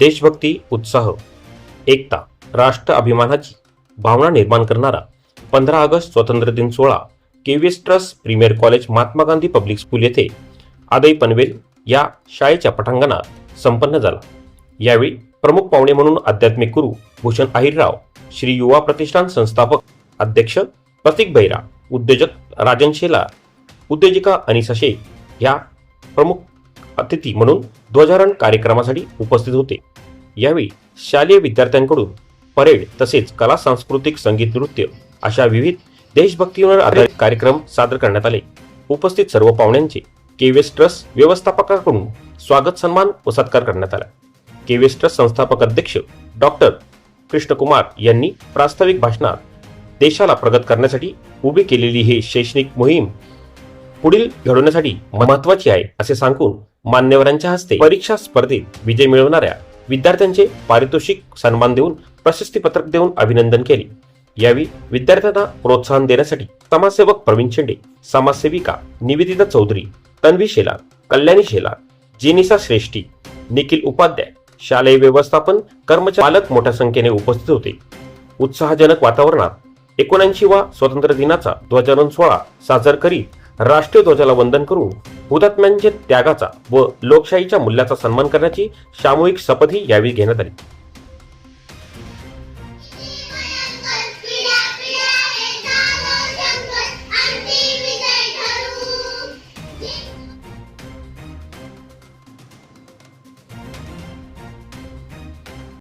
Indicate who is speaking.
Speaker 1: देशभक्ती उत्साह एकता राष्ट्र अभिमानाची भावना निर्माण करणारा पंधरा ऑगस्ट स्वातंत्र्य दिन सोहळा KVS trust premier college Mahatma Gandhi public school येथे आदई पनवेल या शाळेच्या पटांगणात संपन्न झाला. यावेळी प्रमुख पाहुणे म्हणून आध्यात्मिक गुरु भूषण आहिरराव श्री युवा प्रतिष्ठान संस्थापक अध्यक्ष प्रतीक भैरा उद्योजक राजन शेला उद्योजिका अनिसा शेख या प्रमुख अतिथी म्हणून ध्वजारोहण कार्यक्रमासाठी उपस्थित होते. यावेळी शालेय विद्यार्थ्यांकडून परेड तसेच कला सांस्कृतिक संगीत नृत्य अशा विविध देशभक्तीवर आधारित कार्यक्रम सादर करण्यात आले. उपस्थित सर्व पाहुण्यांचे केव्हीएस ट्रस्ट व्यवस्थापकाकडून स्वागत सन्मान व सत्कार करण्यात आला. केव्हीएस ट्रस्ट संस्थापक अध्यक्ष डॉक्टर कृष्णकुमार यांनी प्रास्ताविक भाषणात देशाला प्रगत करण्यासाठी उभी केलेली ही शैक्षणिक मोहीम पुढील घडवण्यासाठी महत्वाची आहे असे सांगून मान्यवरांच्या हस्ते परीक्षा स्पर्धेत विजय मिळवणाऱ्या विद्यार्थ्यांचे पारितोषिक सन्मान देऊन प्रशस्तीपत्रक देऊन अभिनंदन केले. यावेळी विद्यार्थ्यांना प्रोत्साहन देण्यासाठी समाजसेवक प्रवीण शेंडे समाजसेविका निवेदिता चौधरी तन्वी शेलार कल्याणी शेलार जेनिसा श्रेष्ठी निखिल उपाध्याय शालेय व्यवस्थापन कर्मचारी पालक मोठ्या संख्येने उपस्थित होते. उत्साहजनक वातावरणात एकोणऐंशी वा स्वातंत्र्य दिनाचा ध्वजारोहण सोहळा साजर करीत राष्ट्रीय ध्वजाला वंदन करून हुतात्म्यांच्या त्यागाचा व लोकशाहीच्या मूल्याचा सन्मान करण्याची सामूहिक शपथही यावेळी घेण्यात आली.